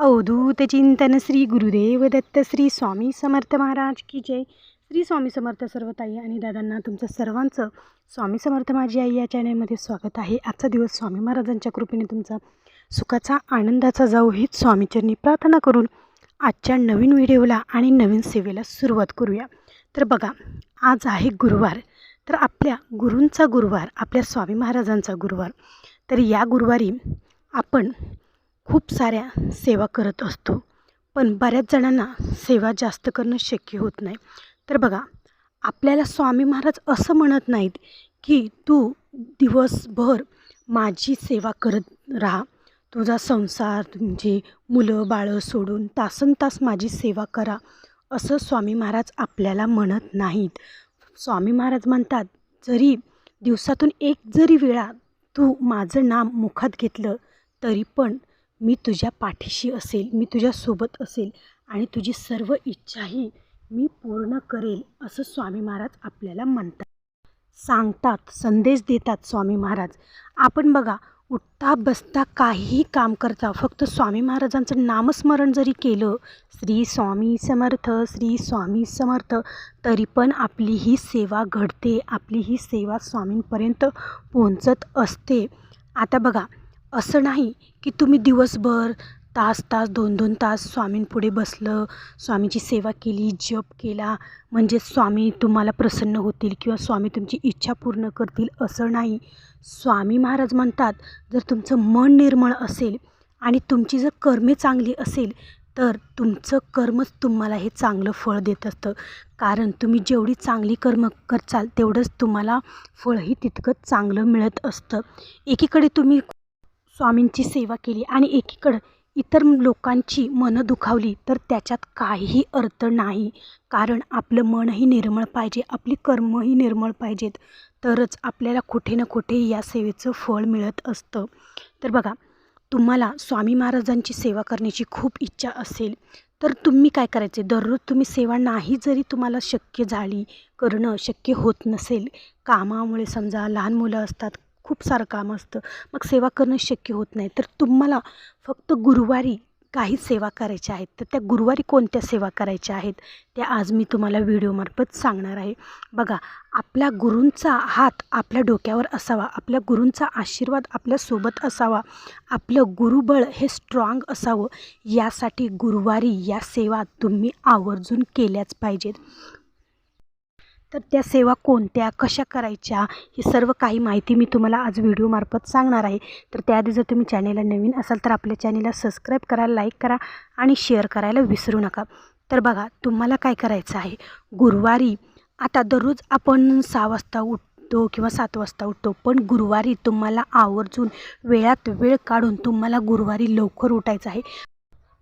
अवधूत चिंतन श्री गुरुदेव दत्त श्री स्वामी समर्थ महाराज की जय. श्री स्वामी समर्थ सर्व ताई आणि दादांना तुमचं सर्वांचं स्वामी समर्थ माझी आई या चॅनलमध्ये स्वागत आहे. आजचा दिवस स्वामी महाराजांच्या कृपेने तुमचा सुखाचा आनंदाचा जाऊ हीच स्वामीचरणी प्रार्थना करून आजच्या नवीन व्हिडिओला आणि नवीन सेवेला सुरुवात करूया. तर बघा आज आहे गुरुवार. तर आपल्या गुरूंचा गुरुवार आपल्या स्वामी महाराजांचा गुरुवार. तर या गुरुवारी आपण खूप साऱ्या सेवा करत असतो. पण बऱ्याच जणांना सेवा जास्त करणं शक्य होत नाही. तर बघा आपल्याला स्वामी महाराज असं म्हणत नाहीत की तू दिवसभर माझी सेवा करत राहा. तुझा संसार तुमची मुलं बाळं सोडून तासन तास माझी सेवा करा असं स्वामी महाराज आपल्याला म्हणत नाहीत. स्वामी महाराज म्हणतात जरी दिवसातून एक जरी वेळा तू माझं नाम मुखात घेतलं तरी पण मी तुझ्या पाठीशी असेल मी तुझ्यासोबत असेल आणि तुझी सर्व इच्छाही मी पूर्ण करेल असं स्वामी महाराज आपल्याला म्हणतात. सांगतात संदेश देतात स्वामी महाराज. आपण बघा उठता बसता काहीही काम करता फक्त स्वामी महाराजांचं नामस्मरण जरी केलं श्री स्वामी समर्थ श्री स्वामी समर्थ तरी पण आपली ही सेवा घडते आपली ही सेवा स्वामींपर्यंत पोहोचत असते. आता बघा असं नाही की तुम्ही दिवसभर तास तास दोन दोन तास स्वामींपुढे बसलं स्वामीची सेवा केली जप केला म्हणजे स्वामी तुम्हाला प्रसन्न होतील किंवा स्वामी तुमची इच्छा पूर्ण करतील असं नाही. स्वामी महाराज म्हणतात जर तुमचं मन निर्मळ असेल आणि तुमची जर कर्मे चांगली असेल तर तुमचं कर्मच तुम्हाला हे चांगलं फळ देत असतं. कारण तुम्ही जेवढी चांगली कर्म करचाल तेवढंच तुम्हाला फळही तितकंच चांगलं मिळत असतं. एकीकडे तुम्ही स्वामींची सेवा केली आणि एकीकडं इतर लोकांची मनं दुखावली तर त्याच्यात काहीही अर्थ नाही. कारण आपलं मनही निर्मळ पाहिजे आपली कर्मही निर्मळ पाहिजेत. तरच आपल्याला कुठे ना कुठे या सेवेचं फळ मिळत असतं. तर बघा तुम्हाला स्वामी महाराजांची सेवा करण्याची खूप इच्छा असेल तर तुम्ही काय करायचे? दररोज तुम्ही सेवा नाही जरी तुम्हाला शक्य झाली करणं शक्य होत नसेल. कामामुळे समजा लहान मुलं असतात खूप सारं काम असतं. मग सेवा करणं शक्य होत नाही. तर तुम्हाला फक्त गुरुवारी काही सेवा करायच्या आहेत. तर त्या गुरुवारी कोणत्या सेवा करायच्या आहेत? त्या आज मी तुम्हाला व्हिडिओमार्फत सांगणार आहे. बघा आपल्या गुरूंचा हात आपल्या डोक्यावर असावा. आपल्या गुरूंचा आशीर्वाद आपल्यासोबत असावा. आपलं गुरुबळ हे स्ट्रॉंग असावं. यासाठी गुरुवारी या सेवा तुम्ही आवर्जून केल्याच पाहिजेत. तर त्या सेवा कोणत्या कशा करायच्या ही सर्व काही माहिती मी तुम्हाला आज व्हिडिओमार्फत सांगणार आहे. तर त्याआधी जर तुम्ही चॅनेलला नवीन असाल तर आपल्या चॅनेलला सबस्क्राईब करा लाईक करा आणि शेअर करायला विसरू नका. तर बघा तुम्हाला काय करायचं आहे? गुरुवारी आता दररोज आपण सहा वाजता उठतो किंवा सात वाजता उठतो पण गुरुवारी तुम्हाला आवर्जून वेळात वेळ काढून तुम्हाला गुरुवारी लवकर उठायचं आहे.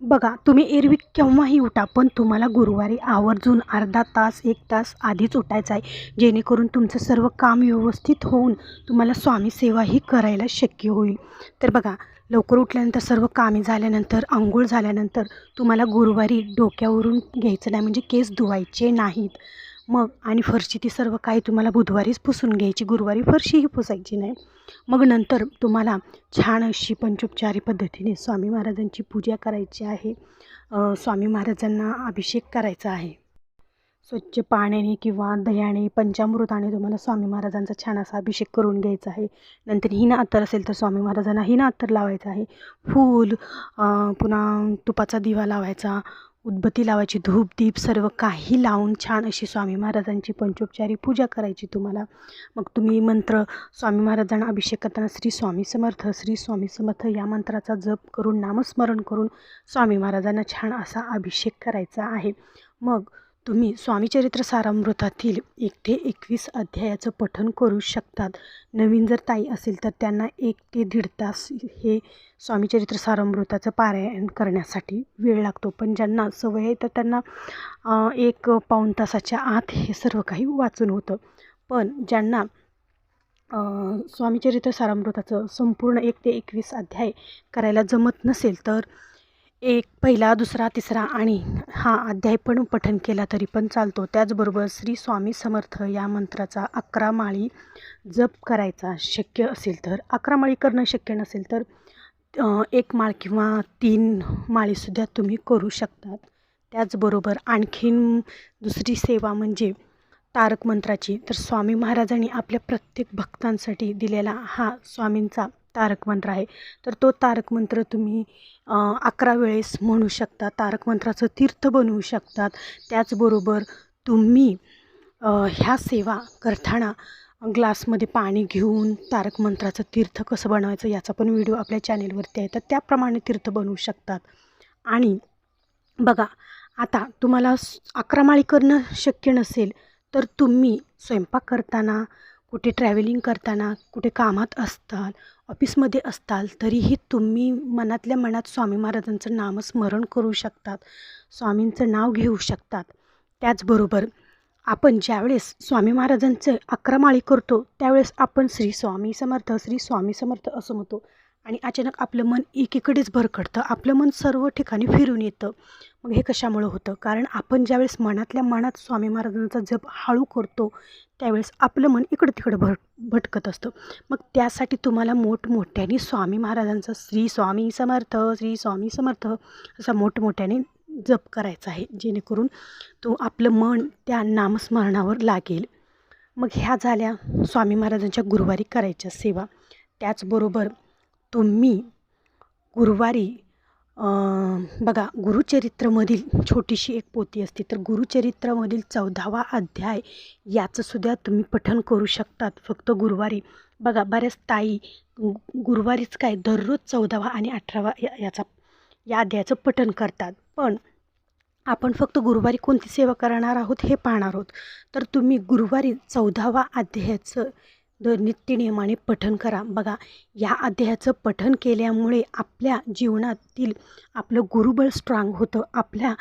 बघा तुम्ही एरवी केव्हाही उठा पण तुम्हाला गुरुवारी आवर्जून अर्धा तास एक तास आधीच उठायचं आहे. जेणेकरून तुमचं सर्व काम व्यवस्थित होऊन तुम्हाला स्वामी सेवाही करायला शक्य होईल. तर बघा लवकर उठल्यानंतर सर्व कामे झाल्यानंतर आंघोळ झाल्यानंतर तुम्हाला गुरुवारी डोक्यावरून घ्यायचं नाही म्हणजे केस धुवायचे नाहीत. मग आणि फरशी ती सर्व काही तुम्हाला बुधवारीच पुसून घ्यायची. गुरुवारी फरशीही पुसायची नाही. मग नंतर तुम्हाला छान अशी पंचोपचारी पद्धतीने स्वामी महाराजांची पूजा करायची आहे. स्वामी महाराजांना अभिषेक करायचा आहे. स्वच्छ पाण्याने किंवा दह्याने पंचामृताने तुम्हाला स्वामी महाराजांचा छान असा अभिषेक करून घ्यायचा आहे. नंतर हिना अत्तर असेल तर स्वामी महाराजांना हिना अत्तर लावायचं आहे. फूल पुन्हा तुपाचा दिवा लावायचा. उदबत्ती लावायची धूप दीप सर्व काही लावून छान अशी स्वामी महाराजांची पंचोपचारी पूजा करायची तुम्हाला. मग तुम्ही मंत्र स्वामी महाराजांना अभिषेक करताना श्री स्वामी समर्थ श्री स्वामी समर्थ या मंत्राचा जप करून नामस्मरण करून स्वामी महाराजांना छान असा अभिषेक करायचा आहे. मग तुम्ही स्वामीचरित्र सारामृतातील एक ते एकवीस अध्यायाचं पठन करू शकतात. नवीन जर ताई असेल तर त्यांना एक ते दीड तास हे स्वामीचरित्र सारामृताचं पारायण करण्यासाठी वेळ लागतो. पण ज्यांना सवय आहे तर त्यांना एक पाऊण तासाच्या आत हे सर्व काही वाचून होतं. पण ज्यांना स्वामीचरित्र सारामृताचं संपूर्ण एक ते एकवीस अध्याय करायला जमत नसेल तर एक पहिला दुसरा तिसरा आणि हा अध्याय पण पठन केला तरी पण चालतो. त्याचबरोबर श्री स्वामी समर्थ या मंत्राचा अकरा माळी जप करायचा शक्य असेल तर अकरा माळी करणं शक्य नसेल तर एक माळ किंवा तीन माळीसुद्धा तुम्ही करू शकतात त्याचबरोबर आणखीन दुसरी सेवा म्हणजे तारक मंत्राची. तर स्वामी महाराजांनी आपल्या प्रत्येक भक्तांसाठी दिलेला हा स्वामींचा तारक मंत्र आहे. तर तो तारक मंत्र तुम्ही अकरा वेळेस म्हणू शकता. तारक मंत्राचं तीर्थ बनवू शकतात. त्याचबरोबर तुम्ही ह्या सेवा करताना ग्लासमध्ये पाणी घेऊन तारक मंत्राचं तीर्थ कसं बनवायचं याचा पण व्हिडिओ आपल्या चॅनेलवरती आहे. तर त्याप्रमाणे तीर्थ बनवू शकतात. आणि बघा आता तुम्हाला अकरा माळी करणं शक्य नसेल तर तुम्ही स्वयंपाक करताना कुठे ट्रॅव्हलिंग करताना कुठे कामात असताल ऑफिसमध्ये असताल तरीही तुम्ही मनातल्या मनात स्वामी महाराजांचं नामस्मरण करू शकतात स्वामींचं नाव घेऊ शकतात. त्याचबरोबर आपण ज्यावेळेस स्वामी महाराजांचं अकरामाळी करतो त्यावेळेस आपण श्री स्वामी समर्थ श्री स्वामी समर्थ असं म्हणतो. आणि अचानक आपलं मन एकीकडेच भरकटतं. आपलं मन सर्व ठिकाणी फिरून येतं. मग हे कशामुळं होतं? कारण आपण ज्यावेळेस मनातल्या मनात स्वामी महाराजांचा जप हळू करतो त्यावेळेस आपलं मन इकडं तिकडं भट भटकत असतं. मग त्यासाठी तुम्हाला मोठमोठ्याने स्वामी महाराजांचा श्री स्वामी समर्थ श्री स्वामी समर्थ असा मोठमोठ्याने जप करायचा आहे. जेणेकरून तो आपलं मन त्या नामस्मरणावर लागेल. मग ह्या झाल्या स्वामी महाराजांच्या गुरुवारी करायच्या सेवा. त्याचबरोबर तुम्ही गुरुवारी बघा गुरुचरित्रमधील छोटीशी एक पोती असते. तर गुरुचरित्रमधील चौदावा अध्याय याचंसुद्धा तुम्ही पठन करू शकतात फक्त गुरुवारी. बघा बऱ्याच ताई गुरुवारीच काय दररोज चौदावा आणि अठरावा या याचा या अध्यायाचं पठन करतात. पण आपण फक्त गुरुवारी कोणती सेवा करणार आहोत हे पाहणार आहोत. तर तुम्ही गुरुवारी चौदावा अध्यायाचं दर नित्यनियमाने पठन करा. बघा या अध्यायाचं पठन केल्यामुळे आपल्या जीवनातील आपलं गुरुबळ स्ट्रॉंग होतं. आपल्या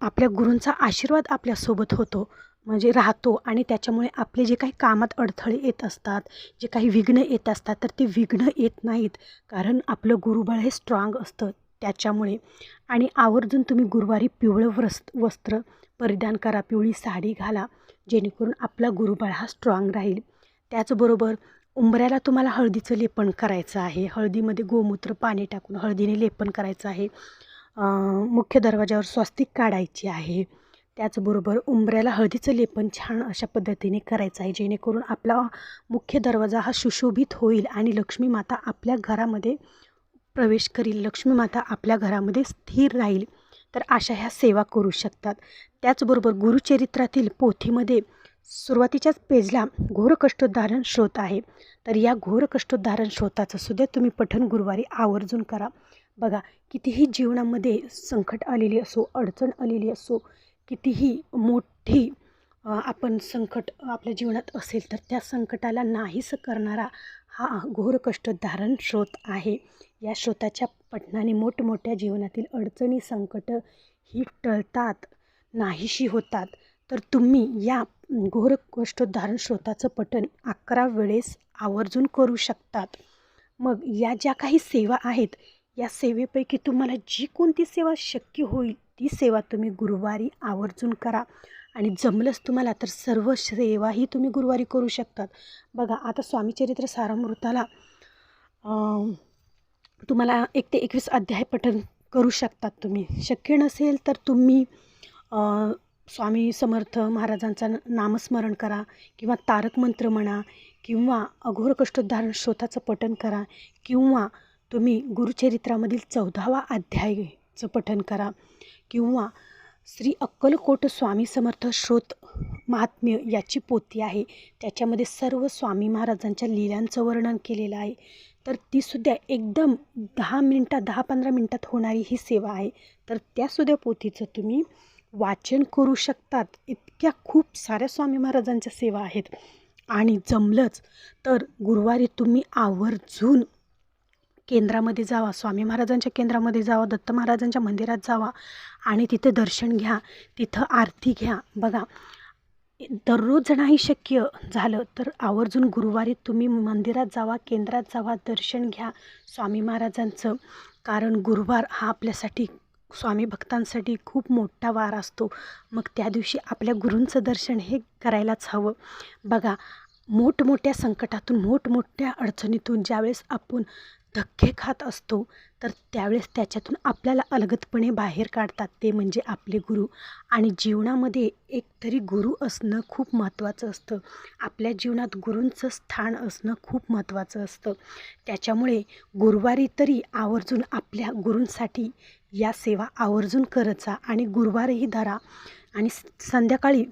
आपल्या गुरूंचा आशीर्वाद आपल्यासोबत होतो. म्हणजे राहतो आणि त्याच्यामुळे आपले जे काही कामात अडथळे येत असतात जे काही विघ्न येत असतात तर ते विघ्न येत नाहीत. कारण आपलं गुरुबळ हे स्ट्रॉंग असतं त्याच्यामुळे. आणि आवर्जून तुम्ही गुरुवारी पिवळं वस् वस्त्र परिधान करा पिवळी साडी घाला. जेणेकरून आपला गुरुबळ हा स्ट्रॉंग राहील. त्याचबरोबर उंबऱ्याला तुम्हाला हळदीचं लेपन करायचं आहे. हळदीमध्ये गोमूत्र पाणी टाकून हळदीने लेपन करायचं आहे. मुख्य दरवाजावर स्वस्तिक काढायची आहे. त्याचबरोबर उंबऱ्याला हळदीचं लेपन छान अशा पद्धतीने करायचं आहे जेणेकरून आपला मुख्य दरवाजा हा सुशोभित होईल आणि लक्ष्मी माता आपल्या घरामध्ये प्रवेश करील लक्ष्मी माता आपल्या घरामध्ये स्थिर राहील. तर अशा ह्या सेवा करू शकतात. त्याचबरोबर गुरुचरित्रातील पोथीमध्ये सुरुवातीच्याच पेजला घोरकष्टोद्धारण श्रोत आहे. तर या घोरकष्टोद्धारण श्रोताचं सुद्धा तुम्ही पठण गुरुवारी आवर्जून करा. बघा कितीही जीवनामध्ये संकट आलेली असो अडचण आलेली असो कितीही मोठी आपण संकट आपल्या जीवनात असेल तर त्या संकटाला नाहीसं करणारा हा घोर कष्टोद्धारण श्रोत आहे. या श्रोताच्या पठणाने मोठमोठ्या जीवनातील अडचणी संकट ही टळतात नाहीशी होतात. तर तुम्ही या घोर गोष्टोद्धारण श्रोताचं पठण अकरा वेळेस आवर्जून करू शकतात. मग या ज्या काही सेवा आहेत या सेवेपैकी तुम्हाला जी कोणती सेवा शक्य होईल ती सेवा तुम्ही गुरुवारी आवर्जून करा. आणि जमलंच तुम्हाला तर सर्व सेवाही तुम्ही गुरुवारी करू शकतात. बघा आता स्वामीचरित्र सारामृताला तुम्हाला एक ते एकवीस अध्याय पठण करू शकतात तुम्ही. शक्य नसेल तर तुम्ही स्वामी समर्थ महाराजांचं न- नामस्मरण करा किंवा तारक मंत्र म्हणा किंवा अघोर कष्टोद्धारण श्रोताचं पठण करा किंवा तुम्ही गुरुचरित्रामधील चौदावा अध्यायचं पठण करा किंवा श्री अक्कलकोट स्वामी समर्थ श्रोत महात्म्य याची पोथी आहे. त्याच्यामध्ये सर्व स्वामी महाराजांच्या लीलांचं वर्णन केलेलं आहे. तर तीसुद्धा एकदम दहा मिनटात दहा पंधरा मिनटात होणारी ही सेवा आहे. तर त्यासुद्धा पोथीचं तुम्ही वाचन करू शकतात. इतक्या खूप साऱ्या स्वामी महाराजांच्या सेवा आहेत. आणि जमलंच तर गुरुवारी तुम्ही आवर्जून केंद्रामध्ये जावा स्वामी महाराजांच्या केंद्रामध्ये जावा दत्त महाराजांच्या मंदिरात जावा आणि तिथे दर्शन घ्या तिथं आरती घ्या. बघा दररोज नाही शक्य झालं तर आवर्जून गुरुवारी तुम्ही मंदिरात जावा केंद्रात जावा दर्शन घ्या स्वामी महाराजांचं. कारण गुरुवार हा आपल्यासाठी स्वामी भक्तांसाठी खूप मोठा वार असतो. मग त्या दिवशी आपल्या गुरूंचं दर्शन हे करायलाच हवं. बघा मोठमोठ्या संकटातून मोठमोठ्या अडचणीतून ज्यावेळेस आपण धक्के खात असतो तर त्यावेळेस त्याच्यातून आपल्याला अलगदपणे बाहेर काढतात ते म्हणजे आपले गुरु. आणि जीवनामध्ये एक तरी गुरु असणं खूप महत्त्वाचं असतं. आपल्या जीवनात गुरूंचं स्थान असणं खूप महत्त्वाचं असतं. त्याच्यामुळे गुरुवारी तरी आवर्जून आपल्या गुरूंसाठी या सेवा आवर्जून करत जा आणि गुरुवारही धरा. आणि स- संध्याकाळी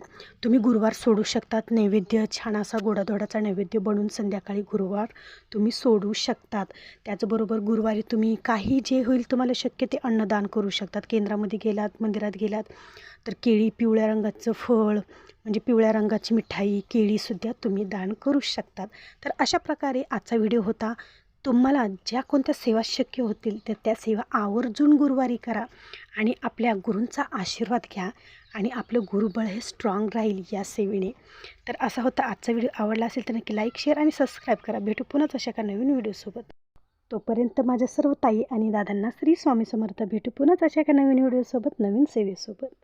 तुम्ही गुरुवार सोडू शकतात. नैवेद्य छान असा गोडाधोडाचा नैवेद्य बनवून संध्याकाळी गुरुवार तुम्ही सोडू शकतात. त्याचबरोबर गुरुवारी तुम्ही काही जे होईल तुम्हाला शक्य ते अन्नदान करू शकतात. केंद्रामध्ये गेलात मंदिरात गेलात तर केळी पिवळ्या रंगाचं फळ म्हणजे पिवळ्या रंगाची मिठाई केळीसुद्धा तुम्ही दान करू शकतात. तर अशा प्रकारे आजचा व्हिडिओ होता. तुम्हाला ज्या कोणत्या सेवा शक्य होतील तर त्या सेवा आवर्जून गुरुवारी करा आणि आपल्या गुरूंचा आशीर्वाद घ्या आणि आपलं गुरुबळ हे स्ट्रॉंग राहील या सेवेने. तर असा होता आजचा व्हिडिओ. आवडला असेल तर नक्की लाईक शेअर आणि सबस्क्राईब करा. भेटू पुन्हाच अशा एका नवीन व्हिडिओसोबत तोपर्यंत माझ्या सर्व ताई आणि दादांना श्री स्वामी समर्थ. भेटू पुन्हाच अशा एका नवीन व्हिडिओसोबत नवीन सेवेसोबत.